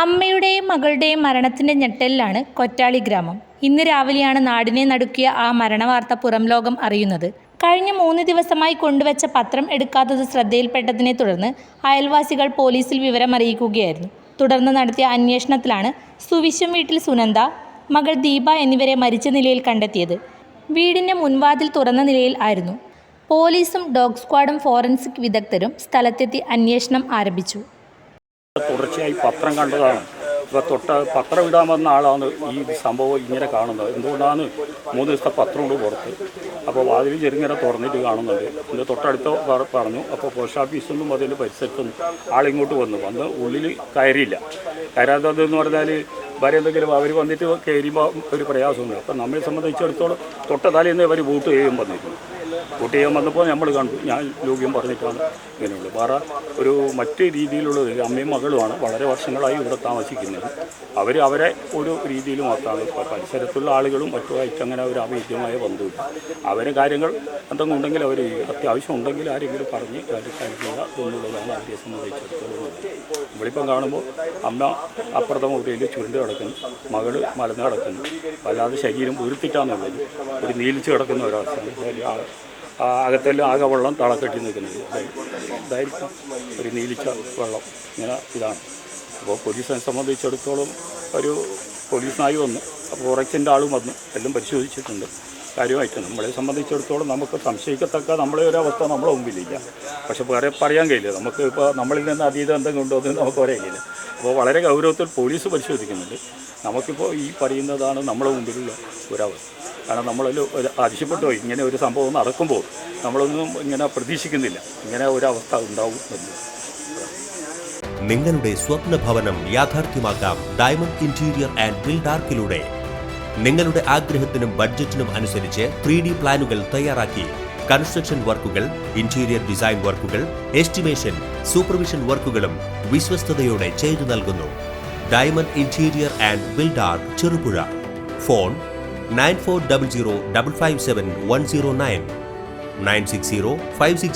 അമ്മയുടെയും മകളുടെയും മരണത്തിന്റെ ഞെട്ടലിലാണ് കൊറ്റാളി ഗ്രാമം. ഇന്ന് രാവിലെയാണ് നാടിനെ നടുക്കിയ ആ മരണവാർത്ത പുറം ലോകം അറിയുന്നത്. കഴിഞ്ഞ മൂന്ന് ദിവസമായി കൊണ്ടുവച്ച പത്രം എടുക്കാത്തത് ശ്രദ്ധയിൽപ്പെട്ടതിനെ തുടർന്ന് അയൽവാസികൾ പോലീസിൽ വിവരം അറിയിക്കുകയായിരുന്നു തുടർന്ന് നടത്തിയ അന്വേഷണത്തിലാണ് സുവിശം വീട്ടിൽ സുനന്ദ മകൾ ദീപ എന്നിവരെ മരിച്ച നിലയിൽ കണ്ടെത്തിയത്. വീടിന്റെ മുൻവാതിൽ തുറന്ന നിലയിൽ ആയിരുന്നു. പോലീസും ഡോഗ് സ്ക്വാഡും ഫോറൻസിക് വിദഗ്ധരും സ്ഥലത്തെത്തി അന്വേഷണം ആരംഭിച്ചു. തുടർച്ചയായി പത്രം കണ്ടതാണ്. ഇപ്പോൾ തൊട്ട പത്രം ഇടാൻ വന്ന ആളാണ് ഈ സംഭവം ഇങ്ങനെ കാണുന്നത്. എന്തുകൊണ്ടാണ് മൂന്ന് ദിവസത്തെ പത്രം കൊണ്ട് പുറത്ത്? അപ്പോൾ വാതിൽ ചെറുങ്ങനെ തുറന്നിട്ട് കാണുന്നുണ്ട്. എന്റെ തൊട്ടടുത്ത് പറ- പറഞ്ഞു അപ്പോൾ പോസ്റ്റ് ഓഫീസിൽ നിന്നും അതിന്റെ പരിസരത്തുനിന്നും ആളിങ്ങോട്ട് വന്നു. വന്ന് ഉള്ളിൽ കയറിയില്ല. കയറാത്തതെന്ന് പറഞ്ഞാൽ വരെ എന്തെങ്കിലും അവർ വന്നിട്ട് കയറിയുമ്പോൾ ഒരു പ്രയാസമുണ്ട് അപ്പം നമ്മെ സംബന്ധിച്ചിടത്തോളം തൊട്ട തലേന്ന് അവർ വോട്ട് ചെയ്യുമ്പോൾ വന്നിരുന്നു. വോട്ട് വന്നപ്പോൾ നമ്മൾ കണ്ടു. ഞാൻ യോഗ്യം പറഞ്ഞിട്ടാണ് ഇങ്ങനെയുള്ളൂ വേറെ ഒരു മറ്റു രീതിയിലുള്ള അമ്മയും മകളുമാണ്. വളരെ വർഷങ്ങളായി ഇവിടെ താമസിക്കുന്നത്. അവർ അവരെ ഒരു രീതിയിൽ മാത്രമാണ്. പരിസരത്തുള്ള ആളുകളും മറ്റുമായിട്ട് അങ്ങനെ ഒരു അഭേദ്യമായ ബന്ധമില്ല അവരെ കാര്യങ്ങൾ എന്തെങ്കിലും ഉണ്ടെങ്കിൽ അവർ അത്യാവശ്യം ഉണ്ടെങ്കിൽ ആരെങ്കിലും പറഞ്ഞ് കഴിക്കുക എന്നുള്ളതാണ് അവരെ സംബന്ധിച്ചിടത്തോളം നമ്മളിപ്പം കാണുമ്പോൾ അമ്മ അപ്പുറത്തെ മുറിയിൽ ചുരുണ്ട് കിടക്കുന്നു. മകൾ മലന്ന് കിടക്കുന്നു. വല്ലാതെ ശരീരം വീർത്തിട്ടാന്നുള്ളത് ഒരു നീലിച്ച് കിടക്കുന്ന ഒരവസ്ഥ അകത്തെല്ലാം ആകെ വെള്ളം തളക്കെട്ടി നിൽക്കുന്നത്. ഇതായിരിക്കും ഒരു നീലിച്ച വെള്ളം. ഇങ്ങനെ ഇതാണ്. അപ്പോൾ പോലീസിനെ സംബന്ധിച്ചിടത്തോളം ഒരു പോലീസിനായി വന്നു. അപ്പോൾ ഫോറക്സിന്റെ ആളും വന്നു. എല്ലാം പരിശോധിച്ചിട്ടുണ്ട്. കാര്യമായിട്ട് നമ്മളെ സംബന്ധിച്ചിടത്തോളം നമുക്ക് സംശയിക്കത്തക്ക നമ്മളെ ഒരു അവസ്ഥ നമ്മളെ മുമ്പിലില്ല. പക്ഷെ വേറെ പറയാൻ കഴിയില്ല. നമുക്ക് ഇപ്പോൾ നമ്മളിൽ നിന്ന് അതീതം എന്തെങ്കിലും ഉണ്ടോ എന്ന് നമുക്ക് പറയില്ല അപ്പോൾ വളരെ ഗൗരവത്തിൽ പോലീസ് പരിശോധിക്കുന്നുണ്ട്. നമുക്കിപ്പോൾ ഈ പറയുന്നതാണ് നമ്മളെ മുമ്പിലുള്ള ഒരവസ്ഥ. കാരണം നമ്മളൊരു ഒരു അതിശയപ്പെട്ടു പോയി ഇങ്ങനെ ഒരു സംഭവം നടക്കുമ്പോൾ നമ്മളൊന്നും ഇങ്ങനെ പ്രതീക്ഷിക്കുന്നില്ല. ഇങ്ങനെ ഒരു അവസ്ഥ ഉണ്ടാവും എന്ന്. നിങ്ങളുടെ സ്വപ്ന ഭവനം യാഥാർത്ഥ്യമാക്കാം ഡയമണ്ട് ഇന്റീരിയർ ആൻഡ് ബിൽഡാർക്കിലൂടെ നിങ്ങളുടെ ആഗ്രഹത്തിനും ബഡ്ജറ്റിനും അനുസരിച്ച് ത്രീ ഡി പ്ലാനുകൾ തയ്യാറാക്കി. കൺസ്ട്രക്ഷൻ വർക്കുകൾ ഇന്റീരിയർ ഡിസൈൻ വർക്കുകൾ എസ്റ്റിമേഷൻ സൂപ്പർവിഷൻ വർക്കുകളും വിശ്വസ്തയോടെ ചെയ്തു നൽകുന്നു. Diamond interior and Buildark Cherupuzha. Phone nine four double zero double five seven one zero nine nine six zero five six